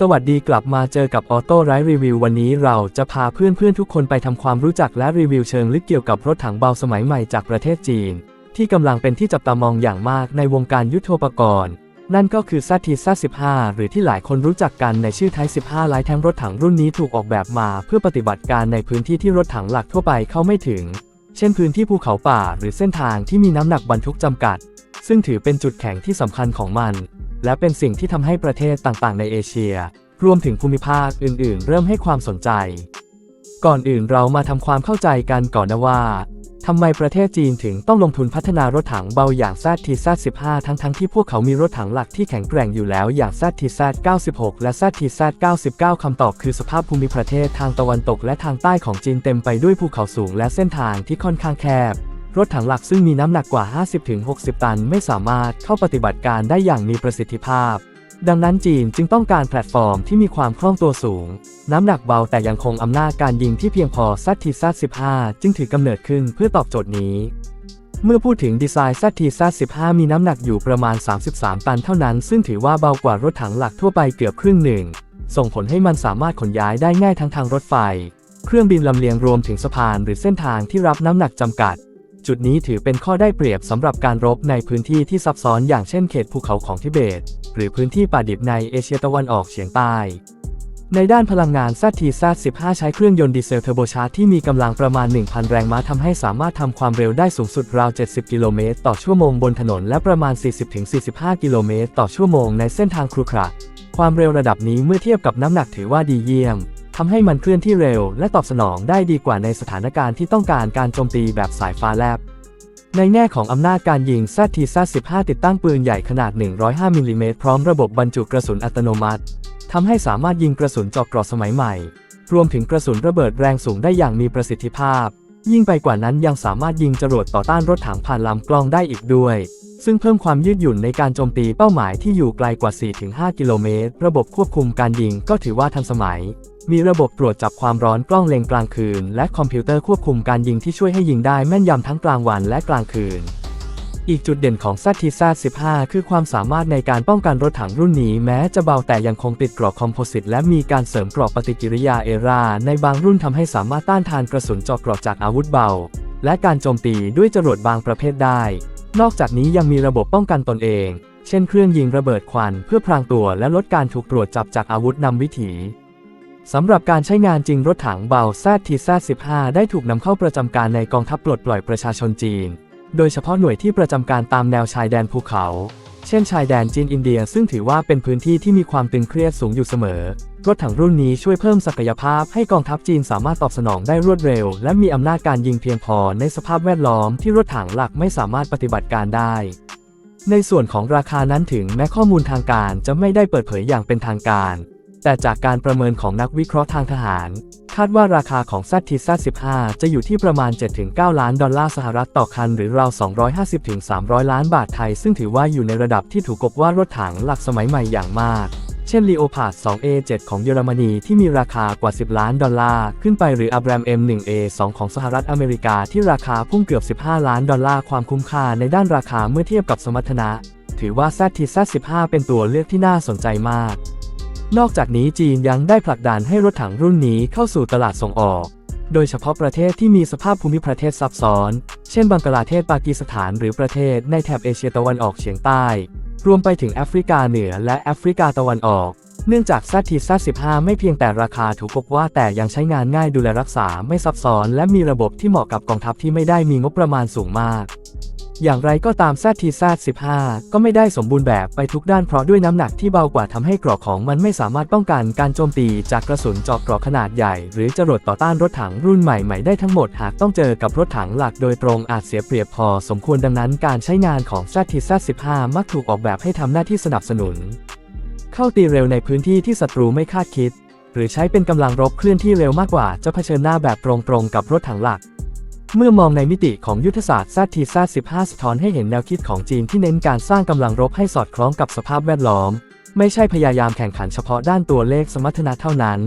สวัสดีกลับมาเจอกับออโต้ไรรีวิววันนี้เราจะพาเพื่อนๆทุกคนไปทำความรู้จักและรีวิวเชิงลึกเกี่ยวกับรถถังเบาสมัยใหม่จากประเทศจีน ที่กำลังเป็นที่จับตามองอย่างมากในวงการยุทโธปกรณ์ นั่นก็คือซัตทีซั15 หรือที่หลายคนรู้จักกันในชื่อไทย15ไลท์แทงรถถังรุ่นนี้ถูกออกแบบมา เพื่อปฏิบัติการในพื้นที่ที่รถถังหลักทั่วไปเข้าไม่ถึง เช่นพื้นที่ภูเขาป่า หรือเส้นทางที่มีน้ำหนักบรรทุกจำกัด ซึ่งถือเป็นจุดแข็งที่สำคัญของมัน และเป็นสิ่งที่ทำให้ประเทศต่างๆ ในเอเชีย รวมถึงภูมิภาคอื่น ๆ เริ่มให้ความสนใจ ก่อนอื่นเรามาทำความเข้าใจกันก่อนนะว่าทำไมประเทศจีนถึงต้องลงทุนพัฒนารถถังเบาอย่าง ZTZ 15 ทั้งทั้งๆที่พวกเขามีรถถังหลักที่แข็งแกร่งอยู่แล้วอย่าง ZTZ 96 และ ZTZ 99 คำตอบคือสภาพภูมิประเทศทางตะวันตกและทางใต้ของจีนเต็มไปด้วยภูเขาสูงและเส้นทางที่ค่อนข้างแคบ รถถังหลักซึ่งมีน้ำหนักกว่า 50-60 ตันไม่สามารถเข้าปฏิบัติการได้อย่างมีประสิทธิภาพ ดังนั้นจีนจึงต้องการแพลตฟอร์มที่มีความคล่องตัวสูง น้ำหนักเบาแต่ยังคงอำนาจการยิงที่เพียงพอซัตทีซัต15 จึงถือกำเนิดขึ้นเพื่อตอบโจทย์นี้ เมื่อพูดถึงดีไซน์ซัตทีซัต15 มีน้ำหนักอยู่ประมาณ 33 ตันเท่านั้น ซึ่งถือว่าเบากว่ารถถังหลักทั่วไปเกือบครึ่งหนึ่ง ส่งผลให้มันสามารถขนย้ายได้ง่ายทั้งทางรถไฟ เครื่องบินลำเลียงรวมถึงสะพานหรือเส้นทางที่รับน้ำหนักจำกัด จุดนี้ถือเป็นข้อได้เปรียบสำหรับการรบในพื้นที่ที่ซับซ้อนอย่างเช่นเขตภูเขาของทิเบต หรือพื้นที่ป่าดิบในเอเชียตะวันออกเฉียงใต้ในด้านพลังงาน ZT-15 ใช้เครื่องยนต์ดีเซลเทอร์โบชาร์จที่มีกำลังประมาณ 1,000 แรงม้าทำให้สามารถทำความเร็วได้สูงสุดราว 70 กิโลเมตรต่อชั่วโมงบนถนนและประมาณ 40-45 กิโลเมตรต่อชั่วโมงในเส้นทางครุขระ ความเร็วระดับนี้เมื่อเทียบกับน้ำหนักถือว่าดีเยี่ยม ทำให้มันเคลื่อนที่เร็ว และตอบสนองได้ดีกว่าในสถานการณ์ที่ต้องการการโจมตีแบบสายฟ้าแลบ ในแง่ของอำนาจการยิง ZT-15 ติดตั้งปืนใหญ่ขนาด 105มิลลิเมตรพร้อมระบบบรรจุกระสุนอัตโนมัติทำให้สามารถยิงกระสุนเจอกกรอสมัยใหม่ รวมถึงกระสุนระเบิดแรงสูงได้อย่างมีประสิทธิภาพ ยิ่งไปกว่านั้นยังสามารถยิงจรวดต่อต้านรถถังผ่านลำกล้องได้อีกด้วย ซึ่งเพิ่มความยืดหยุ่นในการโจมตีเป้าหมายที่อยู่ไกลกว่า 4-5 กิโลเมตร ระบบควบคุมการยิงก็ถือว่าทันสมัย มีระบบตรวจจับความร้อนกล้องเล็งกลางคืน และคอมพิวเตอร์ควบคุมการยิงที่ช่วยให้ยิงได้แม่นยำทั้งกลางวันและกลางคืน อีกจุดเด่นของ ZTZ 15 คือความสามารถในการป้องกันรถถังรุ่นนี้แม้จะเบาแต่ยังคงติดกรอบคอมโพสิตและมีการเสริมกรอบปฏิกิริยาเอราในบางรุ่นทำให้สามารถต้านทานกระสุนเจอกกรอบจากอาวุธเบา และการโจมตีด้วยจรวดบางประเภทได้ นอกจากนี้ยังมีระบบป้องกันตนเอง เช่นเครื่องยิงระเบิดควันเพื่อพรางตัวและลดการถูกตรวจจับจากอาวุธนำวิถีสำหรับการใช้งานจริงรถถังเบา ZTZ-15 ได้ถูกนำเข้าประจำการในกองทัพปลดปล่อยประชาชนจีน โดยเฉพาะหน่วยที่ประจำการตามแนวชายแดนภูเขา เช่นชายแดนจีนอินเดีย ซึ่งถือว่าเป็นพื้นที่ที่มีความตึงเครียดสูงอยู่เสมอ รถถังรุ่นนี้ช่วยเพิ่มศักยภาพให้กองทัพจีนสามารถตอบสนองได้รวดเร็ว และมีอำนาจการยิงเพียงพอในสภาพแวดล้อมที่รถถังหลักไม่สามารถปฏิบัติการได้ ในส่วนของราคานั้นถึงแม้ข้อมูลทางการจะไม่ได้เปิดเผยอย่างเป็นทางการ แต่จากการประเมินของนักวิเคราะห์ทางทหาร คาดว่าราคาของ ZT-15 จะอยู่ที่ประมาณ 7-9 ล้านดอลลาร์สหรัฐต่อคันหรือราว 250-300 ล้านบาทไทย ซึ่งถือว่าอยู่ในระดับที่ถูกกบว่ารถถังหลักสมัยใหม่อย่างมาก เช่น Leopard 2A7 ของเยอรมนีที่มีราคากว่า 10 ล้านดอลลาร์ขึ้นไปหรือ Abram M1A2 ของสหรัฐอเมริกาที่ราคาพุ่งเกือบ 15 ล้านดอลลาร์ความคุ้มค่าในด้านราคาเมื่อเทียบกับสมรรถนะ ถือว่า ZT-15 เป็นตัวเลือกที่น่าสนใจมาก นอกจากนี้จีนยังได้ผลักดันให้รถถังรุ่นนี้เข้าสู่ตลาดส่งออก โดยเฉพาะประเทศที่มีสภาพภูมิประเทศซับซ้อน เช่นบังกลาเทศปากีสถานหรือประเทศในแถบเอเชียตะวันออกเฉียงใต้ รวมไปถึงแอฟริกาเหนือและแอฟริกาตะวันออก เนื่องจาก ZT-15 ไม่เพียงแต่ราคาถูกกว่าแต่ยังใช้งานง่ายดูแลรักษาไม่ซับซ้อน และมีระบบที่เหมาะกับกองทัพที่ไม่ได้มีงบประมาณสูงมาก อย่างไรก็ตาม ZT-15 ก็ไม่ได้สมบูรณ์แบบไปทุกด้านเพราะด้วยน้ำหนักที่เบากว่าทำให้กรอกของมันไม่สามารถป้องกันการโจมตีจากกระสุนเจอกกรอกขนาดใหญ่ หรือจรวดต่อต้านรถถังรุ่นใหม่ ๆ ได้ทั้งหมดหากต้องเจอกับรถถังหลักโดยตรงอาจเสียเปรียบพอสมควรดังนั้นการใช้งานของ ZT-15 มักถูกออกแบบให้ทำหน้าที่สนับสนุน เข้าตีเร็วในพื้นที่ที่ศัตรูไม่คาดคิด หรือใช้เป็นกำลังรบเคลื่อนที่เร็วมากกว่าจะเผชิญหน้าแบบตรงๆกับรถถังหลัก เมื่อมองในมิติของยุทธศาสตร์ ZT-15 สะท้อนให้เห็นแนวคิดของจีนที่เน้นการสร้างกำลังรบให้สอดคล้องกับสภาพแวดล้อม ไม่ใช่พยายามแข่งขันเฉพาะด้านตัวเลขสมรรถนะเท่านั้น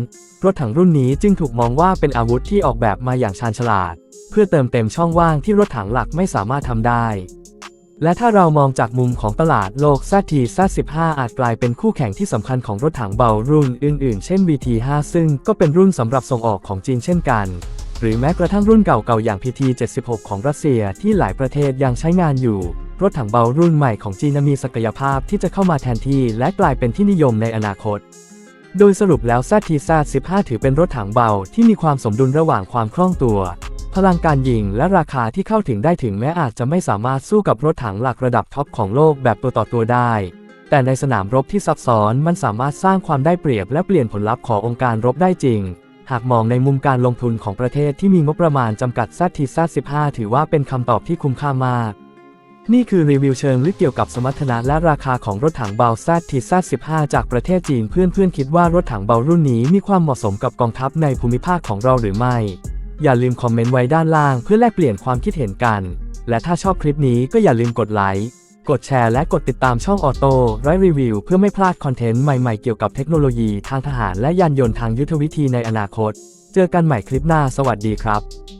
รถถังรุ่นนี้จึงถูกมองว่าเป็นอาวุธที่ออกแบบมาอย่างชาญฉลาด เพื่อเติมเต็มช่องว่างที่รถถังหลักไม่สามารถทำได้ และถ้าเรามองจากมุมของตลาดโลก ZT Z15 อาจกลายเป็นคู่แข่งที่สำคัญของรถถังเบารุ่นอื่น ๆ เช่น VT5 ซึ่งก็เป็นรุ่นสำหรับส่งออกของจีนเช่นกัน หรือแม้กระทั่งรุ่นเก่าๆ อย่าง PT76 ของรัสเซียที่หลายประเทศยังใช้งานอยู่ รถถังเบารุ่นใหม่ของจีนมีศักยภาพที่จะเข้ามาแทนที่และกลายเป็นที่นิยมในอนาคต โดยสรุปแล้ว ZTZ 15 ถือเป็นรถถังเบาที่มีความสมดุลระหว่างความคล่องตัว พลังการยิงและราคาที่เข้าถึงได้ถึงแม้อาจจะไม่สามารถสู้กับรถถังหลักระดับท็อปของโลกแบบตัวต่อตัวได้แต่ในสนามรบที่ซับซ้อนมันสามารถสร้างความได้เปรียบและเปลี่ยนผลลัพธ์ขององค์การรบได้จริง หากมองในมุมการลงทุนของประเทศที่มีงบประมาณจำกัด ZTZ 15 ถือว่าเป็นคำตอบที่คุ้มค่ามาก นี่คือรีวิวเชิงลึกเกี่ยวกับสมรรถนะและราคาของรถถังเบา ZTZ 15 จากประเทศจีนเพื่อนๆคิดว่ารถถังเบารุ่นนี้มีความเหมาะสมกับกองทัพในภูมิภาคของเราหรือไม่ อย่าลืมคอมเมนต์ไว้ด้านล่างเพื่อแลกเปลี่ยนความคิดเห็นกัน และถ้าชอบคลิปนี้ก็อย่าลืมกดไลค์ กดแชร์และกดติดตามช่องออโต้ไรรีวิวเพื่อไม่พลาดคอนเทนต์ใหม่ๆเกี่ยวกับเทคโนโลยีทางทหารและยานยนต์ทางยุทธวิธีในอนาคต เจอกันใหม่คลิปหน้าสวัสดีครับ